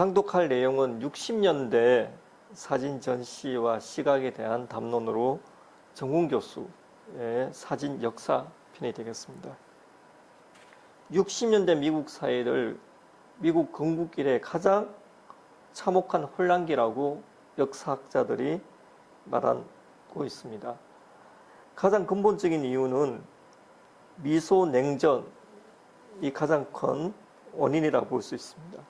강독할 내용은 60년대 사진 전시와 시각에 대한 담론으로 정훈 교수의 사진 역사 편이 되겠습니다. 60년대 미국 사회를 미국 건국길의 가장 참혹한 혼란기라고 역사학자들이 말하고 있습니다. 가장 근본적인 이유는 미소 냉전이 가장 큰 원인이라고 볼 수 있습니다.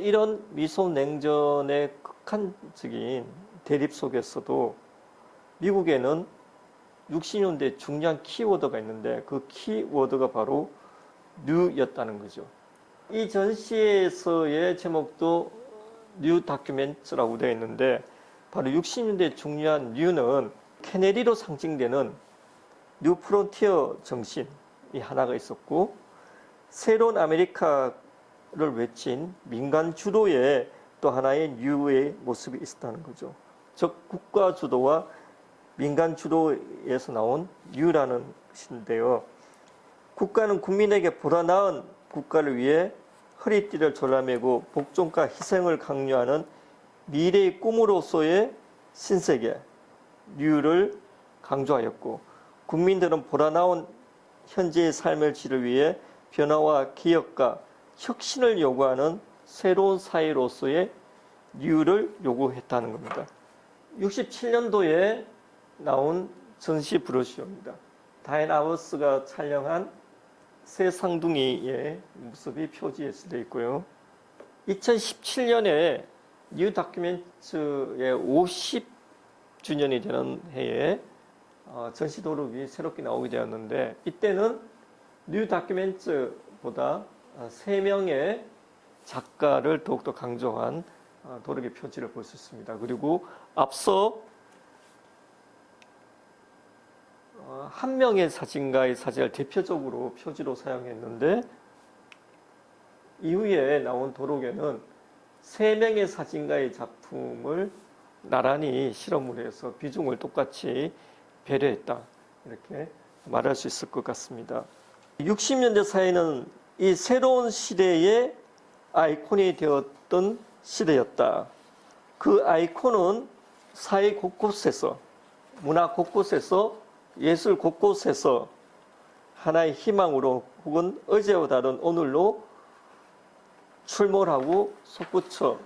이런 미소 냉전의 극한적인 대립 속에서도 미국에는 60년대 중요한 키워드가 있는데 그 키워드가 바로 뉴였다는 거죠. 이 전시에서의 제목도 뉴 다큐멘트라고 되어 있는데 바로 60년대 중요한 뉴는 케네디로 상징되는 뉴 프론티어 정신이 하나가 있었고 새로운 아메리카 를 외친 민간 주도의 또 하나의 뉴의 모습이 있었다는 거죠. 즉 국가 주도와 민간 주도에서 나온 뉴라는 것인데요. 국가는 국민에게 보다 나은 국가를 위해 허리띠를 졸라매고 복종과 희생을 강요하는 미래의 꿈으로서의 신세계 뉴를 강조하였고 국민들은 보다 나은 현재의 삶을 지를 위해 변화와 기업과 혁신을 요구하는 새로운 사회로서의 뉴를 요구했다는 겁니다. 67년도에 나온 전시 브로셔입니다. 다인 아버스가 촬영한 새 상둥이의 모습이 표지에 쓰여 있고요. 2017년에 뉴 다큐멘트의 50주년이 되는 해에 어, 전시 도록이 새롭게 나오게 되었는데 이때는 뉴 다큐멘트보다 3명의 작가를 더욱더 강조한 어, 도록의 표지를 볼 수 있습니다. 그리고 앞서 어, 한 명의 사진가의 사진을 대표적으로 표지로 사용했는데 이후에 나온 도록에는 세 명의 사진가의 작품을 나란히 실험을 해서 비중을 똑같이 배려했다 이렇게 말할 수 있을 것 같습니다. 60년대 사회는 이 새로운 시대의 아이콘이 되었던 시대였다. 그 아이콘은 사회 곳곳에서 문화 곳곳에서 예술 곳곳에서 하나의 희망으로 혹은 어제와 다른 오늘로 출몰하고 솟구쳐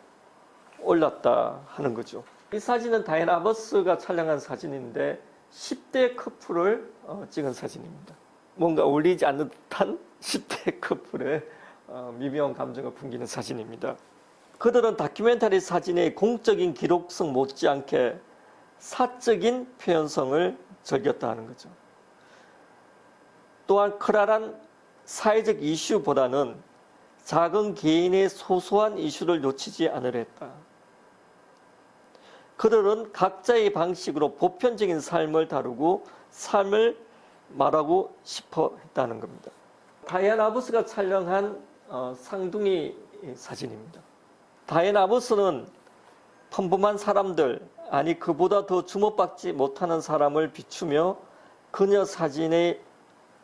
올랐다 하는 거죠. 이 사진은 다이나 아버스가 촬영한 사진인데 10대 커플을 어, 찍은 사진입니다. 뭔가 어울리지 않는 듯한 10대 커플의 어, 미묘한 감정을 풍기는 사진입니다. 그들은 다큐멘터리 사진의 공적인 기록성 못지않게 사적인 표현성을 즐겼다 하는 거죠. 또한 크라란 사회적 이슈보다는 작은 개인의 소소한 이슈를 놓치지 않으려 했다. 그들은 각자의 방식으로 보편적인 삶을 다루고 삶을 말하고 싶어 했다는 겁니다. 다이안 아버스가 촬영한 어, 상둥이 사진입니다. 다이안 아버스는 평범한 사람들, 아니 그보다 더 주목받지 못하는 사람을 비추며 그녀 사진의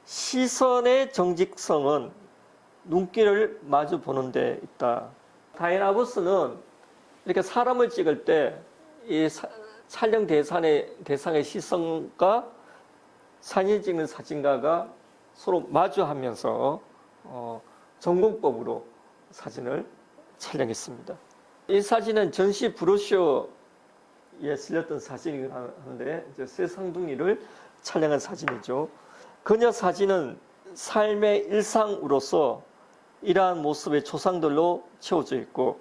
시선의 정직성은 눈길을 마주 보는 데 있다. 다이안 아버스는 이렇게 사람을 찍을 때 이 촬영 대상의, 대상의 시선과 사진 찍는 사진가가 서로 마주하면서 어, 전공법으로 사진을 촬영했습니다. 이 사진은 전시 브로셔에 실렸던 사진이긴 한데 새 상둥이를 촬영한 사진이죠. 그녀 사진은 삶의 일상으로서 이러한 모습의 초상들로 채워져 있고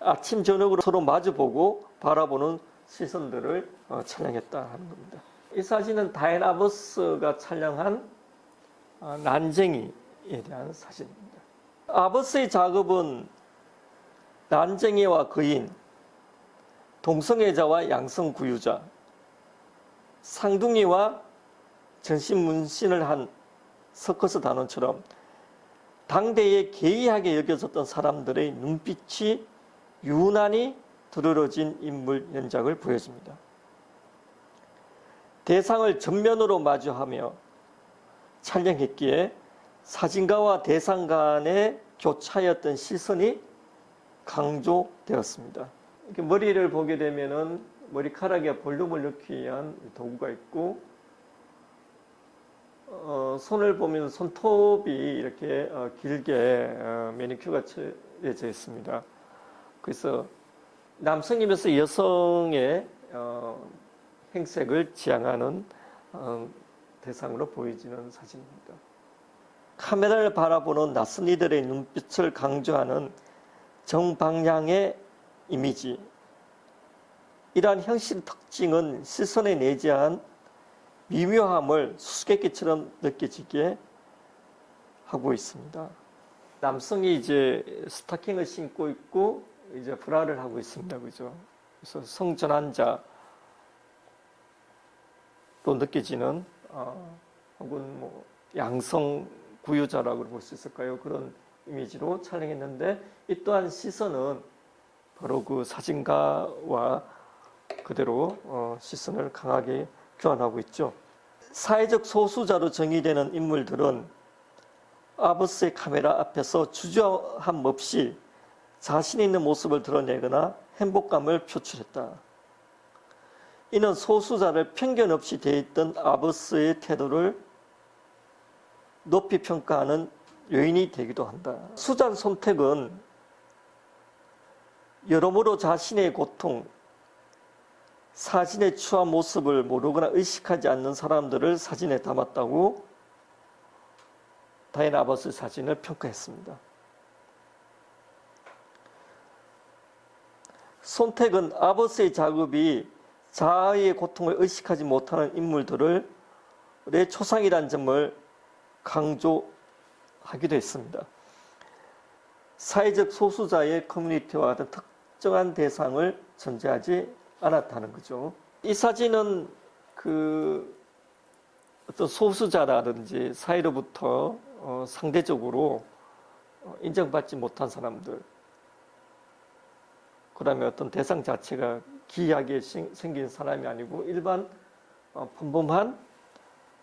아침 저녁으로 서로 마주보고 바라보는 시선들을 어, 촬영했다 하는 겁니다. 이 사진은 다인 아버스가 촬영한 어, 난쟁이에 대한 사진입니다. 아버스의 작업은 난쟁이와 거인, 동성애자와 양성구유자, 상둥이와 전신문신을 한 서커스 단원처럼 당대에 개이하게 여겨졌던 사람들의 눈빛이 유난히 드러러진 인물 연작을 보여줍니다. 대상을 전면으로 마주하며 촬영했기에 사진가와 대상 간의 교차였던 시선이 강조되었습니다. 머리를 보게 되면은 머리카락에 볼륨을 넣기 위한 도구가 있고 어, 손을 보면 손톱이 이렇게 어, 길게 어, 매니큐어가 처해져 있습니다. 그래서 남성이면서 여성의 어, 행색을 지향하는 어, 대상으로 보여지는 사진입니다. 카메라를 바라보는 낯선 이들의 눈빛을 강조하는 정방향의 이미지. 이러한 형식 특징은 시선에 내재한 미묘함을 수수께끼처럼 느껴지게 하고 있습니다. 남성이 이제 스타킹을 신고 있고 이제 브라를 하고 있습니다. 그죠? 그래서 성전환자 로 느껴지는 어, 혹은 뭐 양성 구유자라고 볼 수 있을까요? 그런 이미지로 촬영했는데 이 또한 시선은 바로 그 사진가와 그대로 어, 시선을 강하게 교환하고 있죠. 사회적 소수자로 정의되는 인물들은 아버스의 카메라 앞에서 주저함 없이 자신 있는 모습을 드러내거나 행복감을 표출했다. 이는 소수자를 편견 없이 대했던 아버스의 태도를 높이 평가하는 요인이 되기도 한다. 수잔 손택은 여러모로 자신의 고통, 사진에 취한 모습을 모르거나 의식하지 않는 사람들을 사진에 담았다고 다인 아버스 사진을 평가했습니다. 손택은 아버스의 작업이 자아의 고통을 의식하지 못하는 인물들을 내 초상이라는 점을 강조하기도 했습니다. 사회적 소수자의 커뮤니티와 같은 특정한 대상을 전제하지 않았다는 거죠. 이 사진은 그 어떤 소수자라든지 사회로부터 어, 상대적으로 어, 인정받지 못한 사람들, 그 다음에 어떤 대상 자체가 기이하게 생- 생긴 사람이 아니고 일반 어, 평범한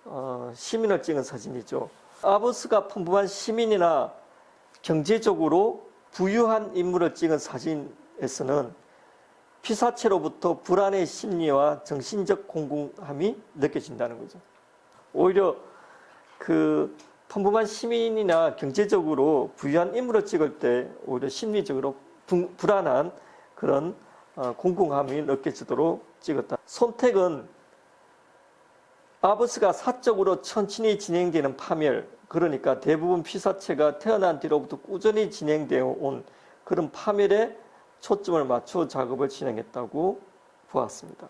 어, 시민을 찍은 사진이죠. 아버스가 평범한 시민이나 경제적으로 부유한 인물을 찍은 사진에서는 피사체로부터 불안의 심리와 정신적 공공함이 느껴진다는 거죠. 오히려 그 평범한 시민이나 경제적으로 부유한 인물을 찍을 때 오히려 심리적으로 부- 불안한 그런 어, 공공함이 느껴지도록 찍었다. 손택은 아버스가 사적으로 천천히 진행되는 파멸, 그러니까 대부분 피사체가 태어난 뒤로부터 꾸준히 진행되어 온 그런 파멸에 초점을 맞춰 작업을 진행했다고 보았습니다.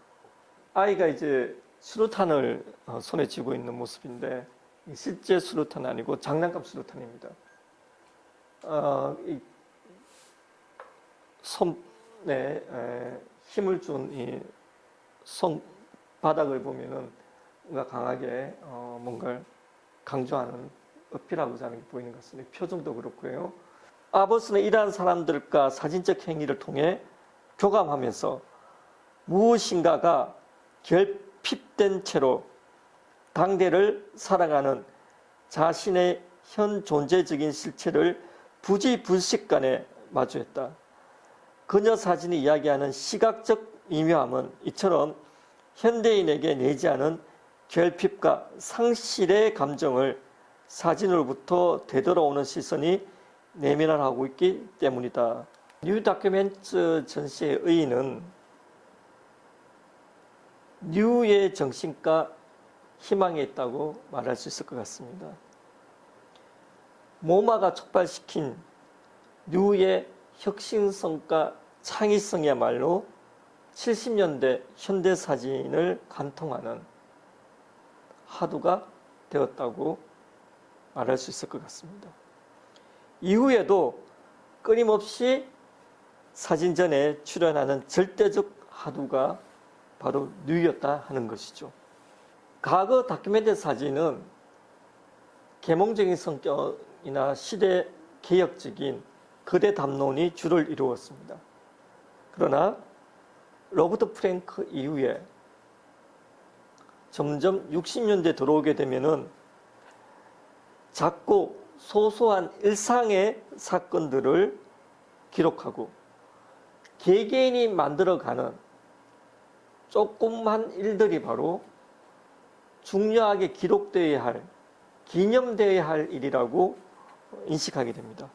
아이가 이제 수류탄을 어, 손에 쥐고 있는 모습인데 실제 수류탄 아니고 장난감 수류탄입니다. 어, 이손 에 에, 힘을 준 이 손바닥을 보면은 뭔가 강하게 어, 뭔가를 강조하는 어필하고자 하는 게 보이는 것 같습니다. 표정도 그렇고요. 아버스는 이러한 사람들과 사진적 행위를 통해 교감하면서 무엇인가가 결핍된 채로 당대를 살아가는 자신의 현 존재적인 실체를 부지불식간에 마주했다. 그녀 사진이 이야기하는 시각적 미묘함은 이처럼 현대인에게 내지 않은 결핍과 상실의 감정을 사진으로부터 되돌아오는 시선이 내면화하고 있기 때문이다. 뉴 다큐멘트 전시의 의의는 뉴의 정신과 희망에 있다고 말할 수 있을 것 같습니다. 모마가 촉발시킨 뉴의 혁신성과 창의성이야말로 70년대 현대 사진을 관통하는 하두가 되었다고 말할 수 있을 것 같습니다. 이후에도 끊임없이 사진전에 출연하는 절대적 하두가 바로 뉴였다 하는 것이죠. 과거 다큐멘터리 사진은 계몽적인 성격이나 시대 개혁적인 거대 담론이 주를 이루었습니다. 그러나 로버트 프랭크 이후에 점점 60년대 들어오게 되면은 작고 소소한 일상의 사건들을 기록하고 개개인이 만들어가는 조그만 일들이 바로 중요하게 기록되어야 할, 기념되어야 할 일이라고 인식하게 됩니다.